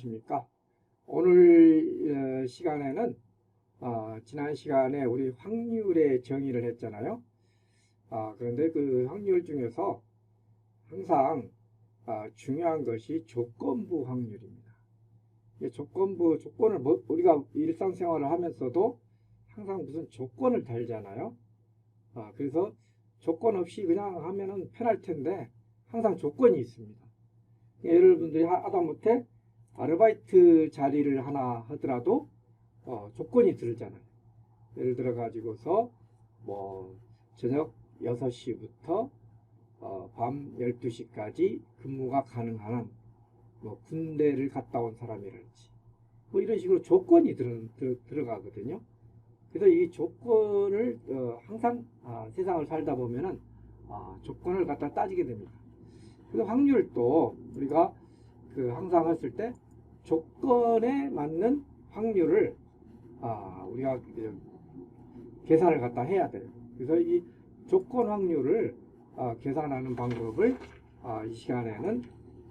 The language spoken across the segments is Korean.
안녕하십니까? 오늘 어, 시간에는 어, 지난 시간에 우리 확률의 정의를 했잖아요. 아, 그런데 그 확률 중에서 항상 아, 중요한 것이 조건부 확률입니다. 이 조건부 조건을 뭐- 우리가 일상생활을 하면서도 항상 무슨 조건을 달잖아요. 아, 그래서 조건 없이 그냥 하면은 편할 텐데 항상 조건이 있습니다. 여러분들이 하- 하다못해 아르바이트 자리를 하나 하더라도 어, 조건이 들잖아요. 예를 들어 가지고서 뭐 저녁 6시부터 어, 밤 12시까지 근무가 가능한 뭐 군대를 갔다 온 사람이랄지 뭐 이런 식으로 조건이 들어, 들어, 가거든요 그래서 이 조건을 어, 항상 아, 세상을 살다 보면은 아, 조건을 갖다 따지게 됩니다. 그래서 확률도 우리가 그 항상 했을 때 조건에 맞는 확률을 아, 우리가 그 계산을 갖다 해야 돼요. 그래서 이 조건 확률을 아, 계산하는 방법을 아, 이 시간에는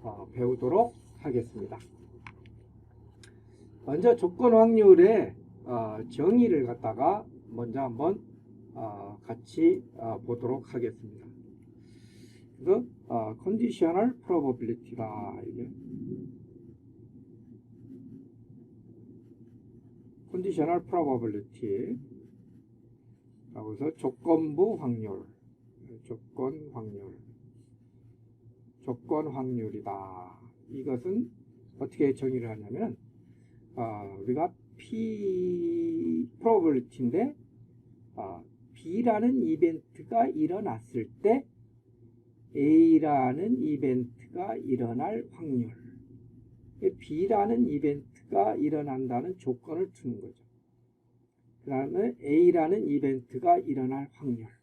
어, 배우도록 하겠습니다. 먼저 조건 확률의 어, 정의를 갖다가 먼저 한번 어, 같이 어, 보도록 하겠습니다. 그래서 어, conditional probability라 이게 conditional probability 라고 해서 조건부 확률 조건 확률 조건 확률이다 이것은 어떻게 정의를 하냐면 어, 우리가 P probability인데 어, B라는 이벤트가 일어났을 때 A라는 이벤트가 일어날 확률. B라는 이벤트가 일어난다는 조건을 두는 거죠. 그 다음에 A라는 이벤트가 일어날 확률을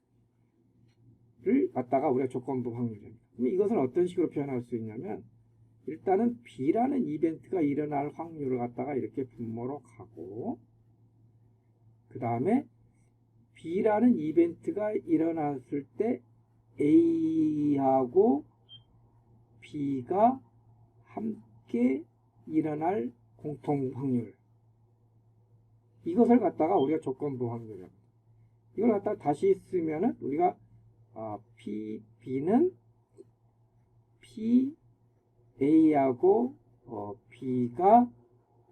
갖다가 우리가 조건부 확률입니다. 그럼 이것은 어떤 식으로 표현할 수 있냐면 일단은 B라는 이벤트가 일어날 확률을 갖다가 이렇게 분모로 가고 그 다음에 B라는 이벤트가 일어났을 때 A하고 B가 함께 일어날 공통 확률. 이것을 갖다가 우리가 조건부 확률이랍니다. 이걸 갖다 가 다시 쓰면은 우리가 아, P, B는 P, A하고 어, B가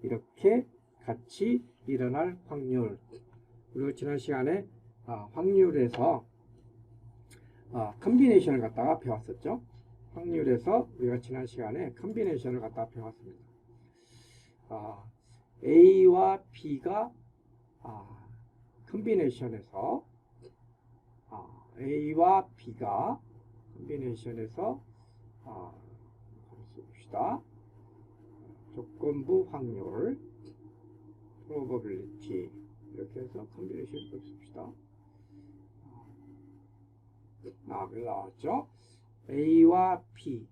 이렇게 같이 일어날 확률. 그리고 지난 시간에 아, 확률에서 아, 컨비네이션을 갖다가 배웠었죠. 확률에서 우리가 지난 시간에 컨비네이션을 갖다가 배웠습니다. 아, A와 B가 아, 컨비네이션에서 아, A와 B가 컨비네이션에서 아, 봅시다. 조건부 확률 probability 이렇게 해서 컨비네이션 씁시다. 아, 그래 나왔죠? A와 B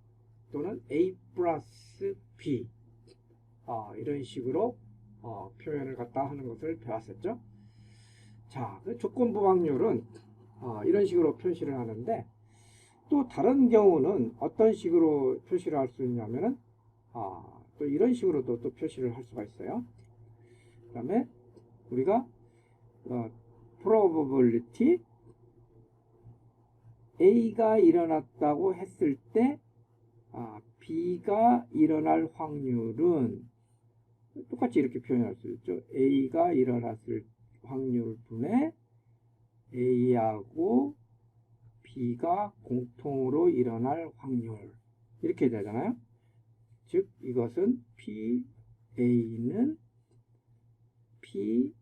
또는 A 플러스 B 아, 이런 식으로 어, 표현을 갖다 하는 것을 배웠었죠. 자, 그 조건부 확률은 아, 이런 식으로 표시를 하는데 또 다른 경우는 어떤 식으로 표시를 할 수 있냐면은 아, 또 이런 식으로도 또 표시를 할 수가 있어요. 그 다음에 우리가 어, probability A가 일어났다고 했을 때 아, B가 일어날 확률은 똑같이 이렇게 표현할 수 있죠. A가 일어났을 확률분의 A하고 B가 공통으로 일어날 확률 이렇게 되잖아요. 즉 이것은 P A는 P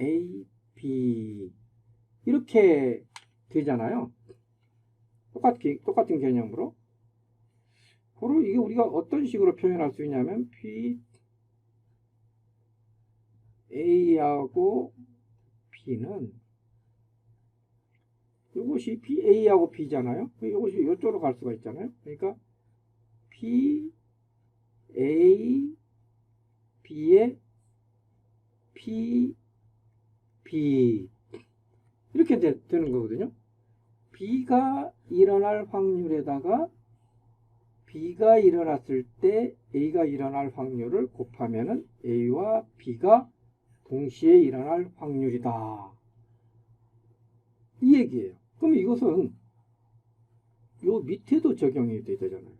A B 이렇게 되잖아요. 똑같은 똑같은 개념으로. 바로 이게 우리가 어떤 식으로 표현할 수 있냐면 P A하고 B는 이것이 PA하고 B잖아요. 이것이 이쪽으로 갈 수가 있잖아요. 그러니까 P A B의 P B 이렇게 되, 는 거거든요. B가 일어날 확률에다가 B가 일어났을 때 A가 일어날 확률을 곱하면은 A와 B가 동시에 일어날 확률이다. 이 얘기예요. 그럼 이것은 요 밑에도 적용이 되잖아요.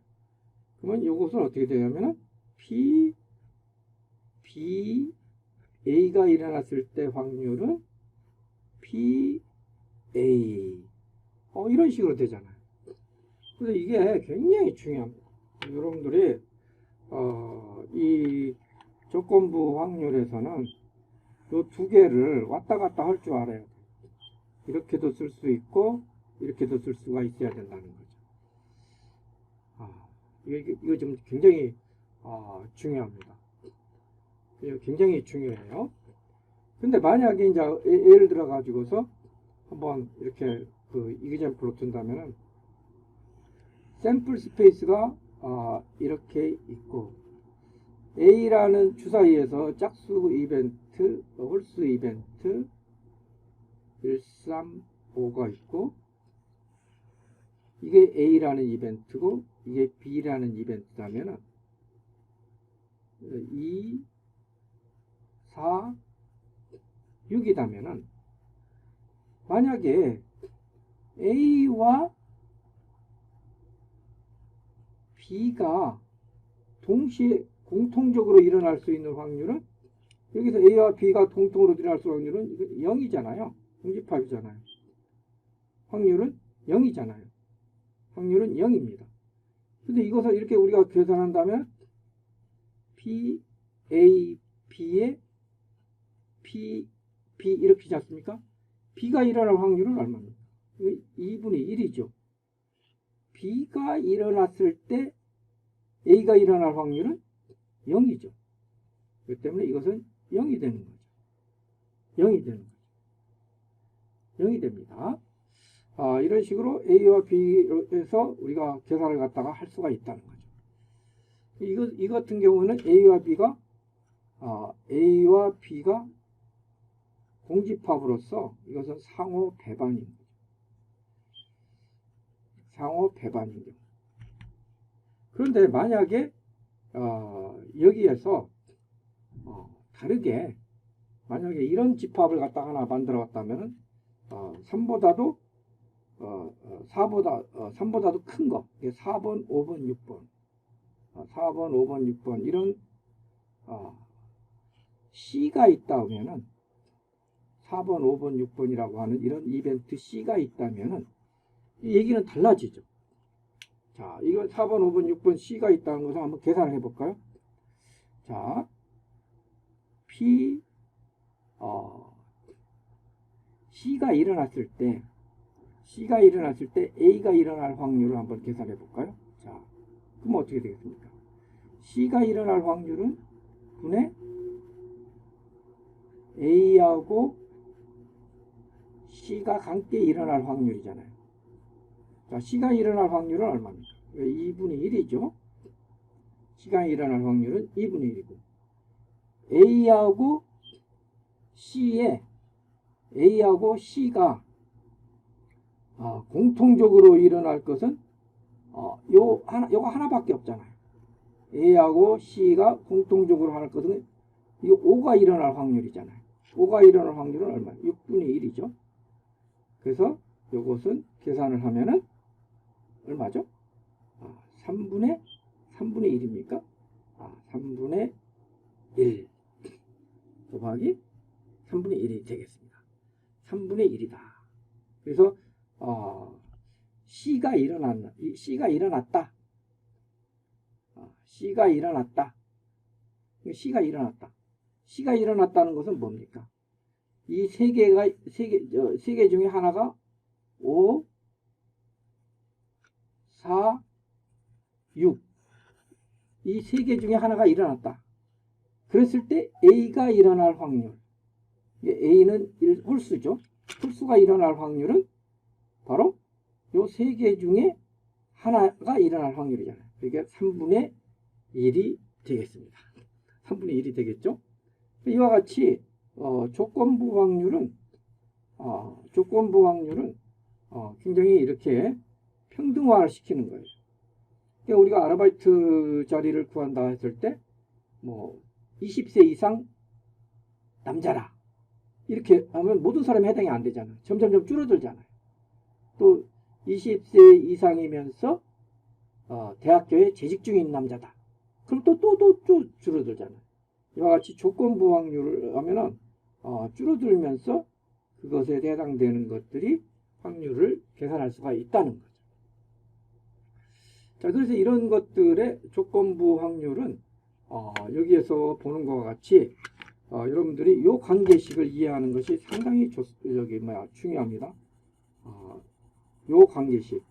그러면 이것은 어떻게 되냐면은 B, A가 일어났을 때 확률은 P, A. 어, 이런 식으로 되잖아요. 그래서 이게 굉장히 중요합니다. 여러분들이, 어, 이 조건부 확률에서는 이 두 개를 왔다 갔다 할 줄 알아야 돼요. 이렇게도 쓸 수 있고, 이렇게도 쓸 수가 있어야 된다는 거죠. 아, 이거, 이거 좀 굉장히, 어, 중요합니다. 굉장히 중요해요. 근데 만약에 이제 예- 예를 들어 가지고서 한번 이렇게 그 이그젠플로 둔다면은 샘플 스페이스가 아, 이렇게 있고 A라는 주사위에서 짝수 이벤트, 홀수 이벤트 1, 3, 5가 있고 이게 A라는 이벤트고 이게 B라는 이벤트라면은 2, 4, 6이다면은 만약에 A와 B가 동시에 공통적으로 일어날 수 있는 확률은 여기서 A와 B가 공통으로 일어날 수 있는 확률은 0이잖아요. 공집합이잖아요. 확률은 0이잖아요. 확률은 0입니다. 근데 이것을 이렇게 우리가 계산한다면 P, A, B의 P, B 되지 않습니까? B가 일어날 확률은 얼마입니까? 2분의 1이죠. B가 일어났을 때 A가 일어날 확률은 0이죠. 그렇기 때문에 이것은 0이 되는 거죠. 0이 되는 거죠. 0이 됩니다. 아, 이런 식으로 A와 B에서 우리가 계산을 갖다가 할 수가 있다는 거죠. 이거, 이 같은 경우는 A와 B가, 아, A와 B가 공집합으로서 이것은 상호 배반인 거죠. 상호 배반인 경우. 그런데 만약에 어, 여기에서 어, 다르게 만약에 이런 집합을 갖다 하나 만들어 왔다면 어, 3보다도 어, 4보다 어, 3보다도 큰 거. 4번, 5번, 6번. 어, 4번, 5번, 6번 이런 어, C가 있다 하면은 4번, 5번, 6번이라고 하는 이런 이벤트 C가 있다면은 이 얘기는 달라지죠. 자, 이거 4번, 5번, 6번 C가 있다는 것을 한번 계산을 해볼까요? 자, P, 어, C가 일어났을 때, C가 일어났을 때 A가 일어날 확률을 한번 계산해 볼까요? 자, 그럼 어떻게 되겠습니까? C가 일어날 확률은 분의 A하고 C가 함께 일어날 확률이잖아요. 자, C가 일어날 확률은 얼마입니까? 2분의 1이죠. C가 일어날 확률은 2분의 1이고 A하고 C에 A하고 C가 어, 공통적으로 일어날 것은 어, 요 하나 요거 하나밖에 없잖아요. A하고 C가 공통적으로 할 것은 이 5가 일어날 확률이잖아요. 5가 일어날 확률은 얼마? 6분의 1이죠. 그래서 요것은 계산을 하면은 얼마죠? 아, 3분의 3분의 1입니까? 아, 3분의 1 곱하기 3분의 1이 되겠습니다. 3분의 1이다. 그래서 어, C가 일어났나? 이 C가 일어났다. 어, C가 일어났다. C가 일어났다. C가 일어났다는 것은 뭡니까? 이 세 개가 세 개, 중에 하나가 5, 4, 6. 이 세 개 중에 하나가 일어났다. 그랬을 때 A가 일어날 확률. A는 일- 홀수죠. 홀수가 일어날 확률은 바로 요 세 개 중에 하나가 일어날 확률이잖아요. 그러니까 3분의 1이 되겠습니다. 3분의 1이 되겠죠. 이와 같이 어, 조건부 확률은 어, 조건부 확률은 어, 굉장히 이렇게 평등화를 시키는 거예요. 그러니까 우리가 아르바이트 자리를 구한다 했을 때 뭐 20세 이상 남자라 이렇게 하면 모든 사람이 해당이 안 되잖아요. 점점점 줄어들잖아요. 또 20세 이상이면서 어, 대학교에 재직 중인 남자다. 그럼 또 또 또 또 줄어들잖아요. 이와 같이 조건부 확률을 하면은 어, 줄어들면서 그것에 해당되는 것들이 확률을 계산할 수가 있다는 거죠. 자, 그래서 이런 것들의 조건부 확률은 어, 여기에서 보는 것과 같이 어, 여러분들이 이 관계식을 이해하는 것이 상당히 좋, 저기 뭐야 중요합니다. 어, 요 관계식,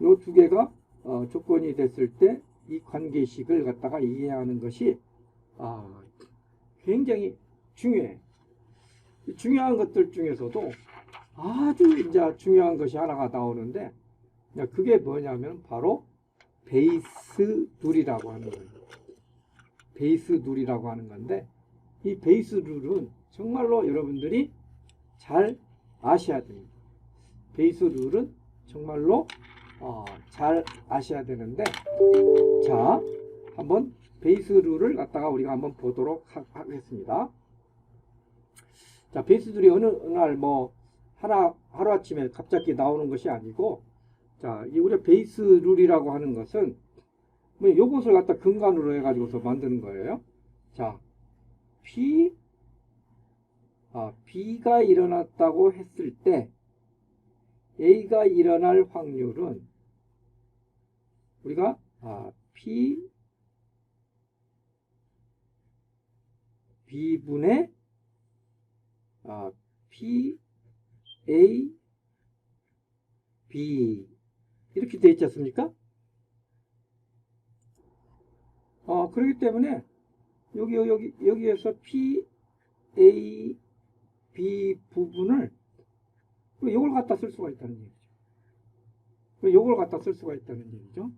요 두 개가 어, 조건이 됐을 때 이 관계식을 갖다가 이해하는 것이 아, 굉장히 중요해. 이 중요한 것들 중에서도 아주 이제 중요한 것이 하나가 나오는데 그게 뭐냐면 바로 베이스 룰이라고 하는 거예요. 베이스 룰이라고 하는 건데 이 베이스 룰은 정말로 여러분들이 잘 아셔야 됩니다. 베이스 룰은 정말로 어, 잘 아셔야 되는데 자 한번 베이스 룰을 갖다가 우리가 한번 보도록 하, 겠습니다 자, 베이스 룰이 어느 날 뭐 하나 하루 아침에 갑자기 나오는 것이 아니고 자, 이 우리 베이스 룰이라고 하는 것은 뭐 요것을 갖다 근간으로 해 가지고서 만드는 거예요. 자, P 아, B가 일어났다고 했을 때 A가 일어날 확률은 우리가 아, P B분의 아, P A B 이렇게 되어 있지 않습니까? 어, 그렇기 때문에 여기 여기 여기에서 P A B 부분을 이걸 갖다 쓸 수가 있다는 얘기죠. 이걸 갖다 쓸 수가 있다는 얘기죠.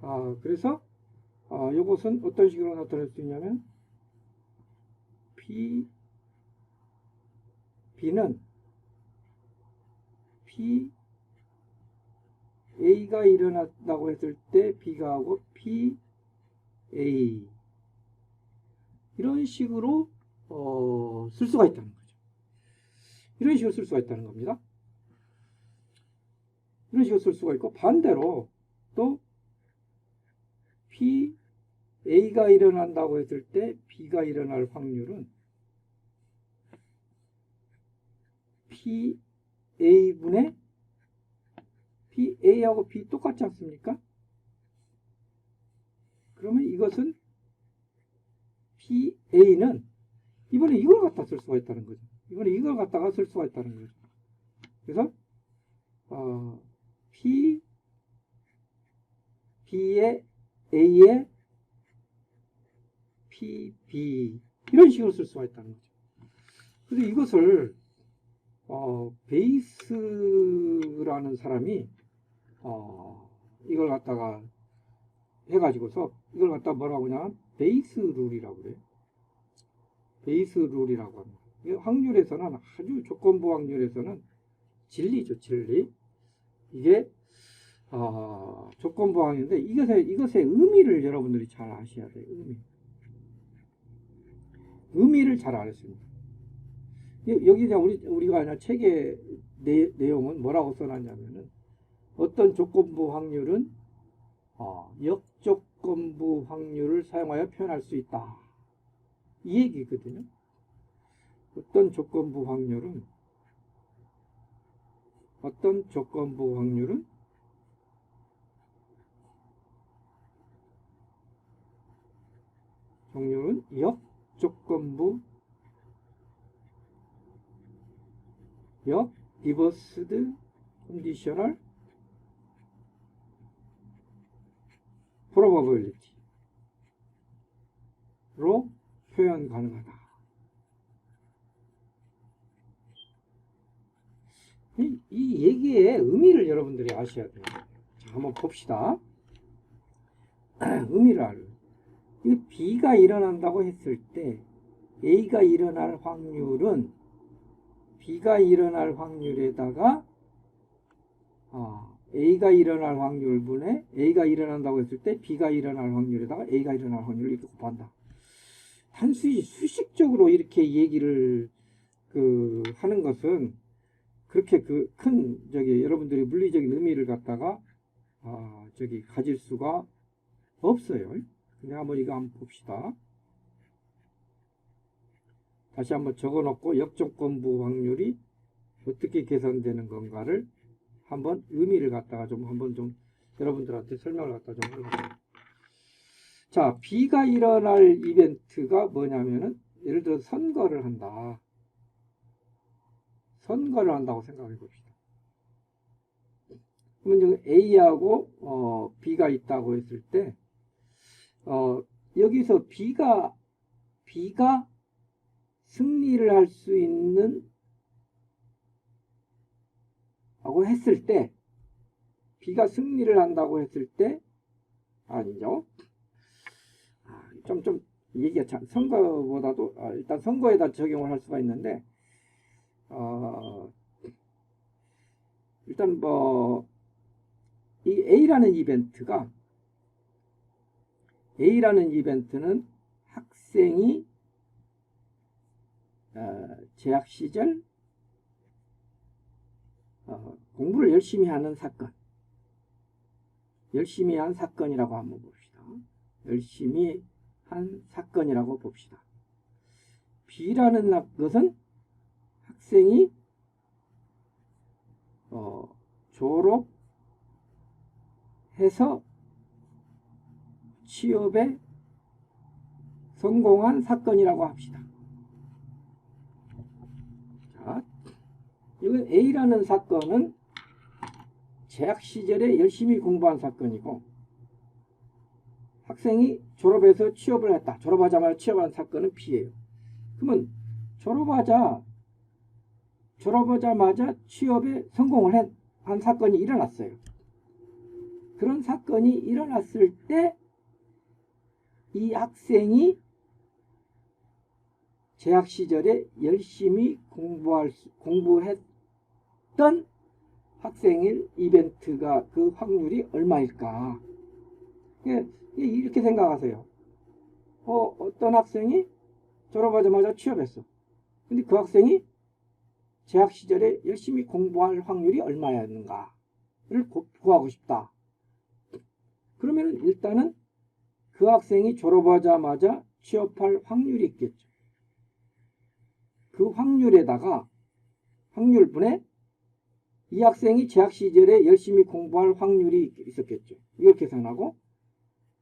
아, 그래서 아, 이것은 어떤 식으로 나타낼 수 있냐면 P B는 P A가 일어났다고 했을 때 B가 하고 P A 이런 식으로 어, 쓸 수가 있다는 거죠. 이런 식으로 쓸 수가 있다는 겁니다. 이런 식으로 쓸 수가 있고 반대로 또 P A가 일어난다고 했을 때 B가 일어날 확률은 P A분의 P A하고 B 똑같지 않습니까? 그러면 이것은 P A는 이번에 이걸 갖다 쓸 수가 있다는 거죠. 이번에 이걸 갖다가 쓸 수가 있다는 거죠. 그래서 어, P B의 A의 P B 이런 식으로 쓸 수가 있다는 거죠. 그래서 이것을 어, 베이스라는 사람이 어, 이걸 갖다가 해가지고서 이걸 갖다 뭐라고 하냐면 베이스 룰이라고 그래요. 베이스 룰이라고 합니다. 확률에서는 아주 조건부 확률에서는 진리죠, 진리. 이게 어, 조건부 항인데 이것의 이것의 의미를 여러분들이 잘 아셔야 돼요. 의미. 의미를 잘 알았습니다. 여- 여기 이제 우리 우리가 그냥 책의 내, 내용은 뭐라고 써놨냐면은 어떤 조건부 확률은 어, 역조건부 확률을 사용하여 표현할 수 있다. 이 얘기거든요. 어떤 조건부 확률은 어떤 조건부 확률은 확률은 역조건부 역 리버스드 컨디셔널 probability로 표현 가능하다. 이, 이 얘기의 의미를 여러분들이 아셔야 돼요. 자, 한번 봅시다. 의미를 알아요. 이 B가 일어난다고 했을 때 A가 일어날 확률은 B가 일어날 확률에다가 어, A가 일어날 확률분에 A가 일어난다고 했을 때 B가 일어날 확률에다가 A가 일어날 확률을 이렇게 곱한다. 단순히 수식적으로 이렇게 얘기를 그 하는 것은 그렇게 그 큰 저기 여러분들이 물리적인 의미를 갖다가 아 저기 가질 수가 없어요. 근데 한번 이거 한번 봅시다. 다시 한번 적어놓고 역조건부 확률이 어떻게 계산되는 건가를 한번 의미를 갖다가 좀 한번 좀 여러분들한테 설명을 갖다 좀 해볼게요. 자, B가 일어날 이벤트가 뭐냐면은 예를 들어 선거를 한다. 선거를 한다고 생각해 봅시다. 그러면 A하고 어, B가 있다고 했을 때 어, 여기서 B가 B가 승리를 할 수 있는 하고 했을 때 B가 승리를 한다고 했을 때 아니죠. 좀좀 얘기가 참 선거보다도 아, 일단 선거에다 적용을 할 수가 있는데 어, 일단 뭐 이 A라는 이벤트가 A라는 이벤트는 학생이 어, 재학 시절 어, 공부를 열심히 하는 사건 열심히 한 사건이라고 한번 봅시다. 열심히 한 사건이라고 봅시다. B라는 것은 학생이 어, 졸업해서 취업에 성공한 사건이라고 합시다. 자, 이건 A라는 사건은 재학 시절에 열심히 공부한 사건이고 학생이 졸업해서 취업을 했다. 졸업하자마자 취업한 사건은 B예요. 그러면 졸업하자 졸업하자마자 취업에 성공을 한, 한 사건이 일어났어요. 그런 사건이 일어났을 때 이 학생이 재학 시절에 열심히 공부할 수, 공부했 던 학생일 이벤트가 그 확률이 얼마일까? 예, 예, 이렇게 생각하세요. 어, 어떤 학생이 졸업하자마자 취업했어. 근데 그 학생이 재학 시절에 열심히 공부할 확률이 얼마였는가를 구- 구하고 싶다. 그러면 일단은 그 학생이 졸업하자마자 취업할 확률이 있겠죠. 그 확률에다가 확률분에 이 학생이 재학 시절에 열심히 공부할 확률이 있었겠죠. 이걸 계산하고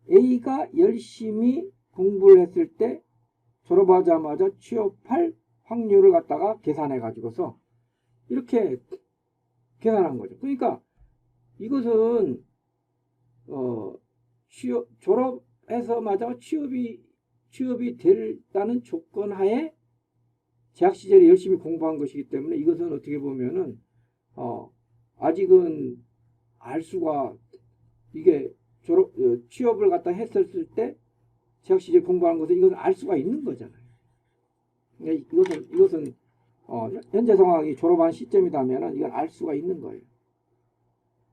A가 열심히 공부를 했을 때 졸업하자마자 취업할 확률을 갖다가 계산해 가지고서 이렇게 계산한 거죠. 그러니까 이것은 어 취업 졸업해서마자 취업이 취업이 됐다는 조건 하에 재학 시절에 열심히 공부한 것이기 때문에 이것은 어떻게 보면은 어 아직은 알 수가 이게 졸업 어, 취업을 갖다 했었을 때 재학 시절 공부한 것은 이것은 알 수가 있는 거잖아요. 그러니까 이것은 이것은 어, 현재 상황이 졸업한 시점이다면은 이건 알 수가 있는 거예요.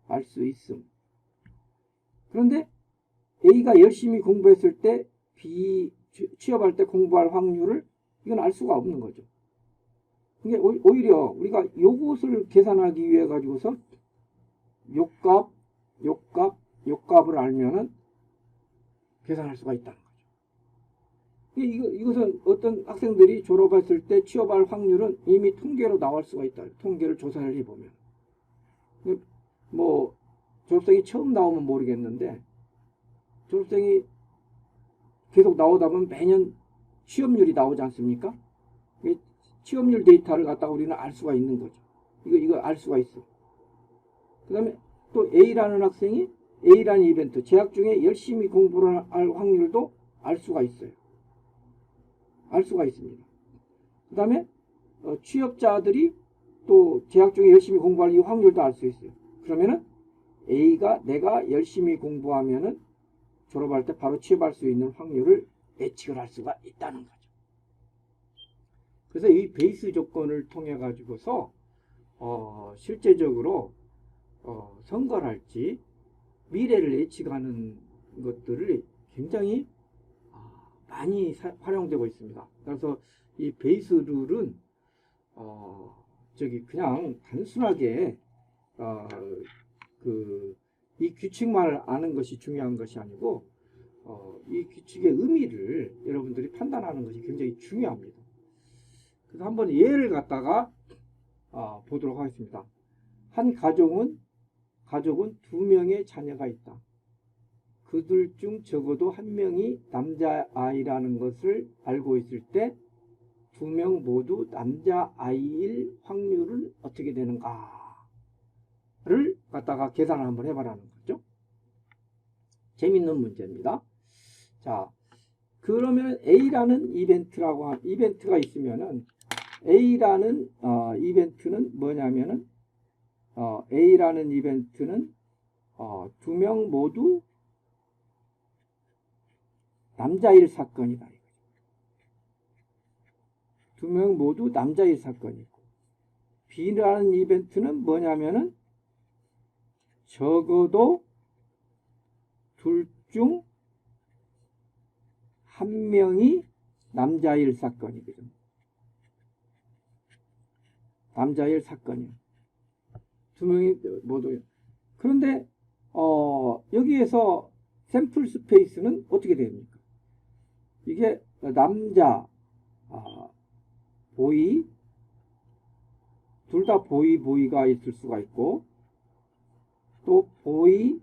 알 수 있음. 그런데 A가 열심히 공부했을 때 B 취- 취업할 때 공부할 확률을 이건 알 수가 없는 거죠. 이게 오- 오히려 우리가 요것을 계산하기 위해 가지고서 요값, 요값, 요값을 알면은 계산할 수가 있다는 거죠. 이- 이거, 이것은 어떤 학생들이 졸업했을 때 취업할 확률은 이미 통계로 나올 수가 있다. 통계를 조사를 해보면. 뭐, 졸업생이 처음 나오면 모르겠는데, 졸업생이 계속 나오다 보면 매년 취업률이 나오지 않습니까? 이 취업률 데이터를 갖다가 우리는 알 수가 있는 거죠. 이거, 이거 알 수가 있어. 그 다음에 또 A라는 학생이 A라는 이벤트, 재학 중에 열심히 공부를 할 확률도 알 수가 있어요. 알 수가 있습니다. 그 다음에 어, 취업자들이 또 재학 중에 열심히 공부할 이 확률도 알 수 있어요. 그러면은 A가 내가 열심히 공부하면은 졸업할 때 바로 취업할 수 있는 확률을 예측을 할 수가 있다는 거죠. 그래서 이 베이스 조건을 통해 가지고서 어, 실제적으로 어, 선거를 할지 미래를 예측하는 것들을 굉장히 아, 많이 사- 활용되고 있습니다. 그래서 이 베이스 룰은 어, 저기 그냥 단순하게 어, 그이 규칙만을 아는 것이 중요한 것이 아니고 어, 이 규칙의 의미를 여러분들이 판단하는 것이 굉장히 중요합니다. 그래서 한번 예를 갖다가 어, 보도록 하겠습니다. 한 가족은 가족은 두 명의 자녀가 있다. 그들 중 적어도 한 명이 남자 아이라는 것을 알고 있을 때 두 명 모두 남자 아이일 확률은 어떻게 되는가를 갖다가 계산을 한번 해보라는 거죠. 재밌는 문제입니다. 자, 그러면 A라는 이벤트라고 한 이벤트가 있으면은 A라는 어, 이벤트는 뭐냐면은 어, A라는 이벤트는 어, 두 명 모두 남자일 사건이다. 두 명 모두 남자일 사건이고 B라는 이벤트는 뭐냐면은 적어도 둘 중 한 명이 남자일 사건이거든. 남자일 사건이요. 두 명이 모두. 그런데 어, 여기에서 샘플 스페이스는 어떻게 됩니까? 이게 남자 아, 보이 둘 다 보이 보이가 있을 수가 있고 또 보이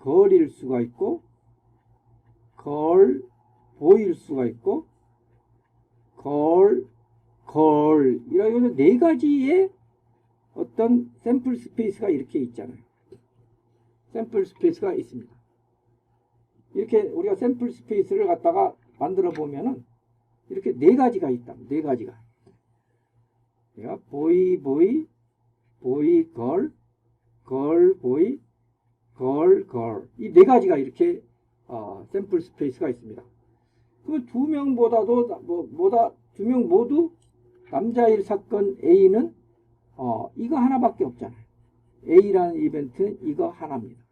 걸일 수가 있고 걸 보일 수가 있고 걸 걸 이런 네 가지의 어떤 샘플 스페이스가 이렇게 있잖아요. 샘플 스페이스가 있습니다. 이렇게 우리가 샘플 스페이스를 갖다가 만들어 보면은 이렇게 네 가지가 있다. 네 가지가. 그러니까 보이 보이 보이 걸, 걸 보이, 걸 걸. 이 네 가지가 이렇게 어, 샘플 스페이스가 있습니다. 그두 명보다도 뭐 뭐다 두 명 모두 남자일 사건 A는 어, 이거 하나밖에 없잖아요. A라는 이벤트는 이거 하나입니다.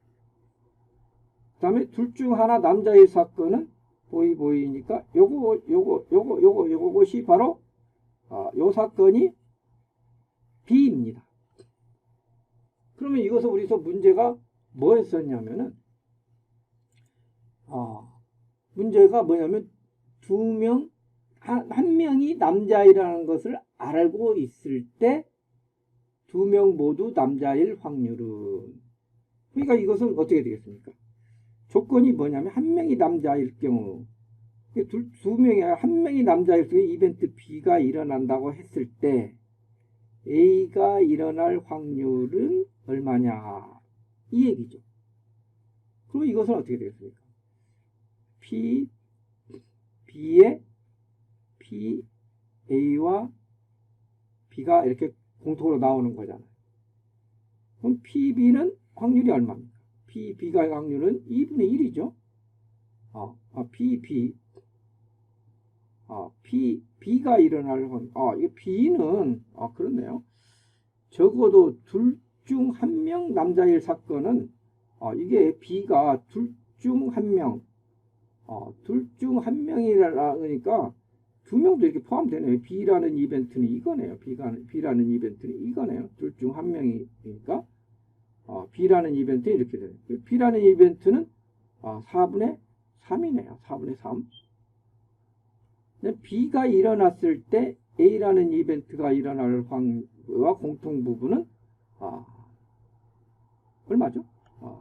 그 다음에 둘 중 하나 남자일 사건은 보이 보이니까 요거 요거 요거 요거 요거 것이 바로 어, 요 사건이 B입니다. 그러면 이것을 우리서 문제가 뭐였었냐면은 어, 문제가 뭐냐면 두 명, 한, 한 명이 남자이라는 것을 알고 있을 때 두 명 모두 남자일 확률은 그러니까 이것은 어떻게 되겠습니까? 조건이 뭐냐면 한 명이 남자일 경우 둘, 두 명이 한 명이 남자일 경우 이벤트 B가 일어난다고 했을 때 A가 일어날 확률은 얼마냐 이 얘기죠. 그럼 이것은 어떻게 되겠습니까? P, B의 P, A와 B가 이렇게 공통으로 나오는 거잖아요. 그럼 PB는 확률이 얼마입니까? PB가 확률은 2분의 1이죠. 어, 아, PB 아, 비, 비가 일어날 확, 아, 이게 비는, 아, 그렇네요. 적어도 둘 중 한 명 남자일 사건은, 아, 이게 비가 둘 중 한 명, 어, 둘 중 한 명이라니까 두 명도 이렇게 포함되네요. B라는 이벤트는 이거네요. B가, B라는 이벤트는 이거네요. 둘 중 한 명이니까 어, B라는 이벤트 이렇게 되네요. B라는 이벤트는 어, 4분의 3이네요. 4분의 3. 근데 B가 일어났을 때 A라는 이벤트가 일어날 확률과 공통 부분은 아, 얼마죠? 아,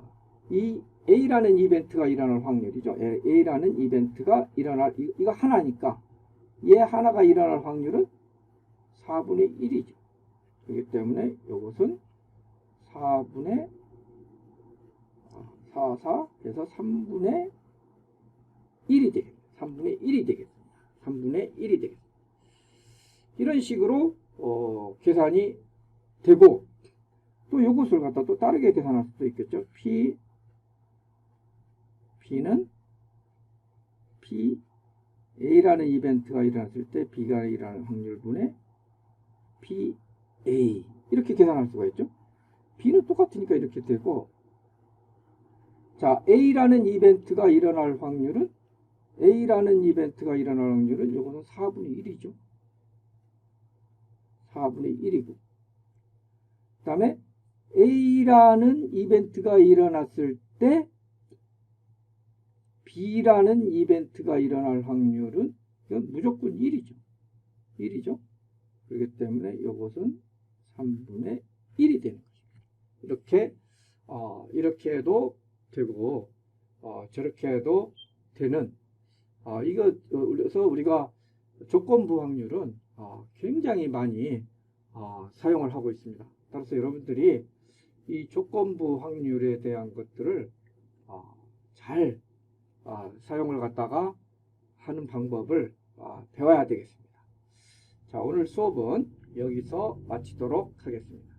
이 A라는 이벤트가 일어날 확률이죠. A- A라는 이벤트가 일어날 이- 이거 하나니까 얘 하나가 일어날 확률은 4분의 1이죠. 그렇기 때문에 이것은 4분의 4, 4 해서 3분의 1이 되겠습니다. 3분의 1이 되겠습니다. 3분의 1이 되겠습니다. 이런 식으로 어, 계산이 되고 또 이것을 갖다 또 다르게 계산할 수도 있겠죠. P B는 P A라는 이벤트가 일어났을 때 B가 일어날 확률분의 P A 이렇게 계산할 수가 있죠. B는 똑같으니까 이렇게 되고 자 A라는 이벤트가 일어날 확률은 A라는 이벤트가 일어날 확률은 이거는 4분의 1이죠. 4분의 1이고 그 다음에 A라는 이벤트가 일어났을 때 B라는 이벤트가 일어날 확률은 이건 무조건 1이죠. 1이죠. 그렇기 때문에 이것은 3분의 1이 되는 거죠. 이렇게 어, 이렇게 해도 되고 어, 저렇게 해도 되는 어, 이거 어, 그래서 우리가 조건부 확률은 어, 굉장히 많이 어, 사용을 하고 있습니다. 따라서 여러분들이 이 조건부 확률에 대한 것들을 어, 잘 아, 사용을 갖다가 하는 방법을 아, 배워야 되겠습니다. 자, 오늘 수업은 여기서 마치도록 하겠습니다.